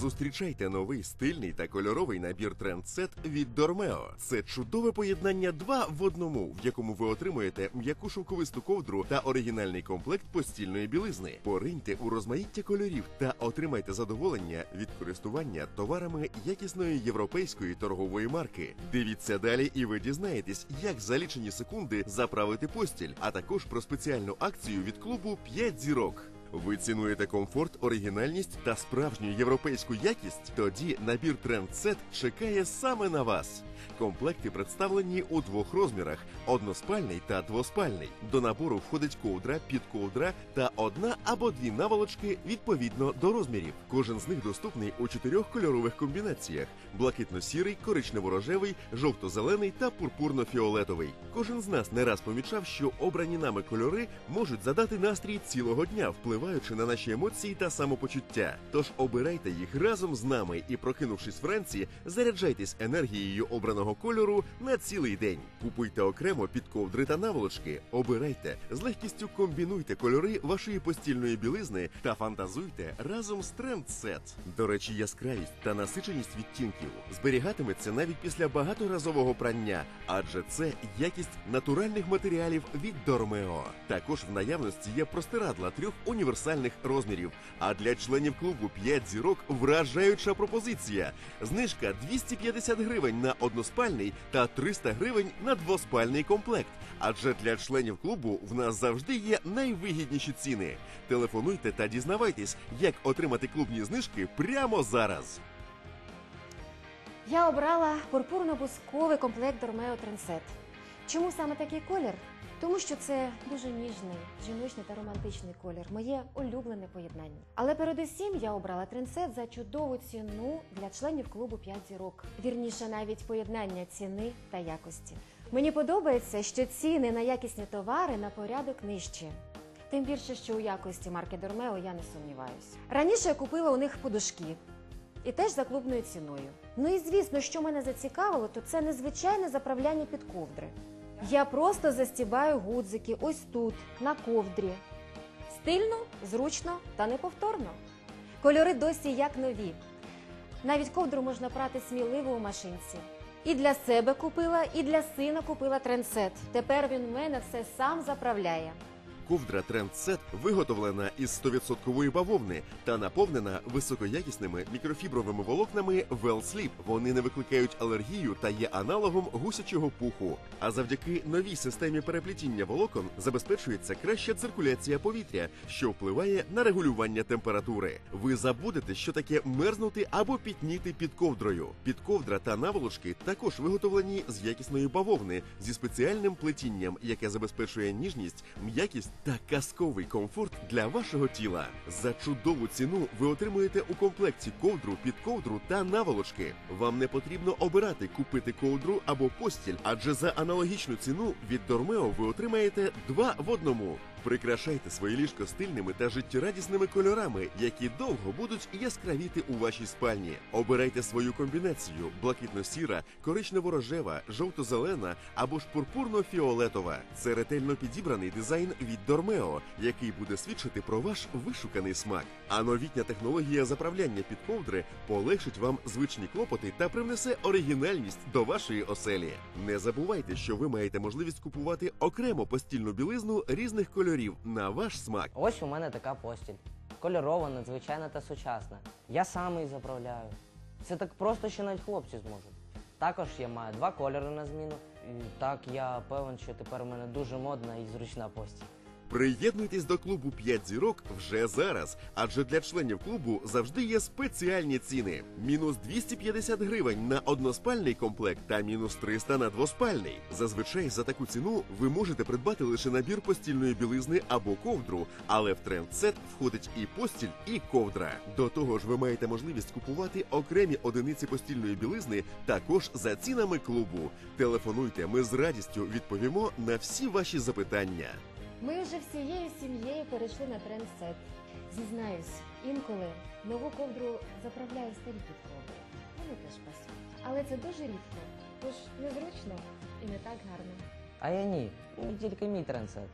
Зустрічайте новий стильний та кольоровий набір трендсет від Дормео. Це чудове поєднання два в одному, в якому ви отримуєте м'яку шовковисту ковдру та оригінальний комплект постільної білизни. Пориньте у розмаїття кольорів та отримайте задоволення від користування товарами якісної європейської торгової марки. Дивіться далі, і ви дізнаєтесь, як за лічені секунди заправити постіль, а також про спеціальну акцію від клубу «5 зірок. Ви цінуєте комфорт, оригінальність та справжню європейську якість? Тоді набір Trendset чекає саме на вас. Комплекти представлені у двох розмірах: односпальний та двоспальний. До набору входить ковдра, підковдра та одна або дві наволочки відповідно до розмірів. Кожен з них доступний у чотирьох кольорових комбінаціях: блакитно-сірий, коричнево-рожевий, жовто-зелений та пурпурно-фіолетовий. Кожен з нас не раз помічав, що обрані нами кольори можуть задати настрій цілого дня, впливаючи на наші емоції та самопочуття. Тож обирайте їх разом з нами і, прокинувшись вранці, заряджайтесь енергією обраного кольору на цілий день. Купуйте окремо під ковдри та наволочки. Обирайте з легкістю комбінуйте кольори вашої постільної білизни та фантазуйте разом з трендсет. До речі, яскравість та насиченість відтінків зберігатиметься навіть після багаторазового прання, адже це якість натуральних матеріалів від Дормео. Також в наявності є простирадла трьох універсальних розмірів. А для членів клубу 5 зірок вражаюча пропозиція. Знижка 250 гривень на односпальний та 300 гривень на двоспальний комплект. Адже для членів клубу в нас завжди є найвигідніші ціни. Телефонуйте та дізнавайтесь, як отримати клубні знижки прямо зараз. Я обрала пурпурно-бусковий комплект Дормео Тренсет. Чому саме такий колір? Тому що це дуже ніжний, жіночний та романтичний колір, моє улюблене поєднання. Але передусім я обрала трендсет за чудову ціну для членів клубу 5 зірок. Вірніше, навіть поєднання ціни та якості. Мені подобається, що ціни на якісні товари на порядок нижчі. Тим більше, що у якості марки Дормео я не сумніваюся. Раніше я купила у них подушки, і теж за клубною ціною. Ну і звісно, що мене зацікавило, то це незвичайне заправляння під ковдри. Я просто застібаю гудзики ось тут, на ковдрі. Стильно, зручно та неповторно. Кольори досі як нові. Навіть ковдру можна прати сміливо у машинці. І для себе купила, і для сина купила трендсет. Тепер він в мене все сам заправляє. Ковдра Trendset виготовлена із 100% бавовни та наповнена високоякісними мікрофібровими волокнами Wellsleep. Вони не викликають алергію та є аналогом гусячого пуху. А завдяки новій системі переплетіння волокон забезпечується краща циркуляція повітря, що впливає на регулювання температури. Ви забудете, що таке мерзнути або пітніти під ковдрою. Підковдра та наволочки також виготовлені з якісної бавовни зі спеціальним плетінням, яке забезпечує ніжність, м'якість та казковий комфорт для вашого тіла. За чудову ціну ви отримуєте у комплекті ковдру, підковдру та наволочки. Вам не потрібно обирати купити ковдру або постіль, адже за аналогічну ціну від Дормео ви отримаєте два в одному. Прикрашайте своє ліжко стильними та життєрадісними кольорами, які довго будуть яскравіти у вашій спальні. Обирайте свою комбінацію: блакитно-сіра, коричнево-рожева, жовто-зелена або ж пурпурно-фіолетова. Це ретельно підібраний дизайн від Дормео, який буде свідчити про ваш вишуканий смак. А новітня технологія заправляння під ковдри полегшить вам звичні клопоти та привнесе оригінальність до вашої оселі. Не забувайте, що ви маєте можливість купувати окремо постільну білизну різних кольорів на ваш смак. Ось у мене така постіль. Кольорова, надзвичайна та сучасна. Я сам її заправляю. Це так просто, що навіть хлопці зможуть. Також я маю два кольори на зміну. І так я певен, що тепер у мене дуже модна і зручна постіль. Приєднуйтесь до клубу 5 зірок вже зараз, адже для членів клубу завжди є спеціальні ціни: мінус 250 гривень на односпальний комплект та мінус 300 на двоспальний. Зазвичай за таку ціну ви можете придбати лише набір постільної білизни або ковдру, але в трендсет входить і постіль, і ковдра. До того ж, ви маєте можливість купувати окремі одиниці постільної білизни також за цінами клубу. Телефонуйте, ми з радістю відповімо на всі ваші запитання. Ми вже всією сім'єю перейшли на трендсет. Зізнаюсь, інколи нову ковдру заправляю старі підковдри. Вони теж пасують. Але це дуже рідко, тож незручно і не так гарно. А я ні, тільки мій трендсет.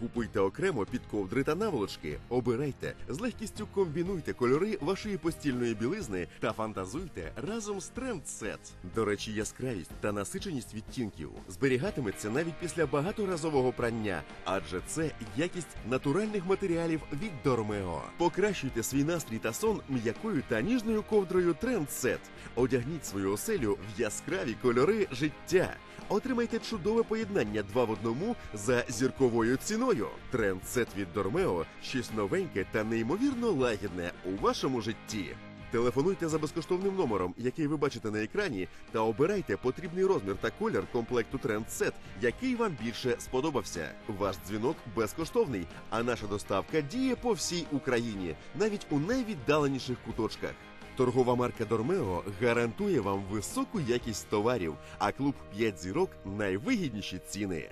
Купуйте окремо під ковдри та наволочки. Обирайте, з легкістю комбінуйте кольори вашої постільної білизни та фантазуйте разом з Trendset. До речі, яскравість та насиченість відтінків зберігатиметься навіть після багаторазового прання, адже це якість натуральних матеріалів від Дормео. Покращуйте свій настрій та сон м'якою та ніжною ковдрою Trendset. Одягніть свою оселю в яскраві кольори життя. Отримайте чудове поєднання два в одному за зірковою ціною. Трендсет від Дормео щось новеньке та неймовірно лагідне у вашому житті. Телефонуйте за безкоштовним номером, який ви бачите на екрані, та обирайте потрібний розмір та колір комплекту Трендсет, який вам більше сподобався. Ваш дзвінок безкоштовний, а наша доставка діє по всій Україні, навіть у найвіддаленіших куточках. Торгова марка Дормео гарантує вам високу якість товарів, а клуб 5 зірок найвигідніші ціни.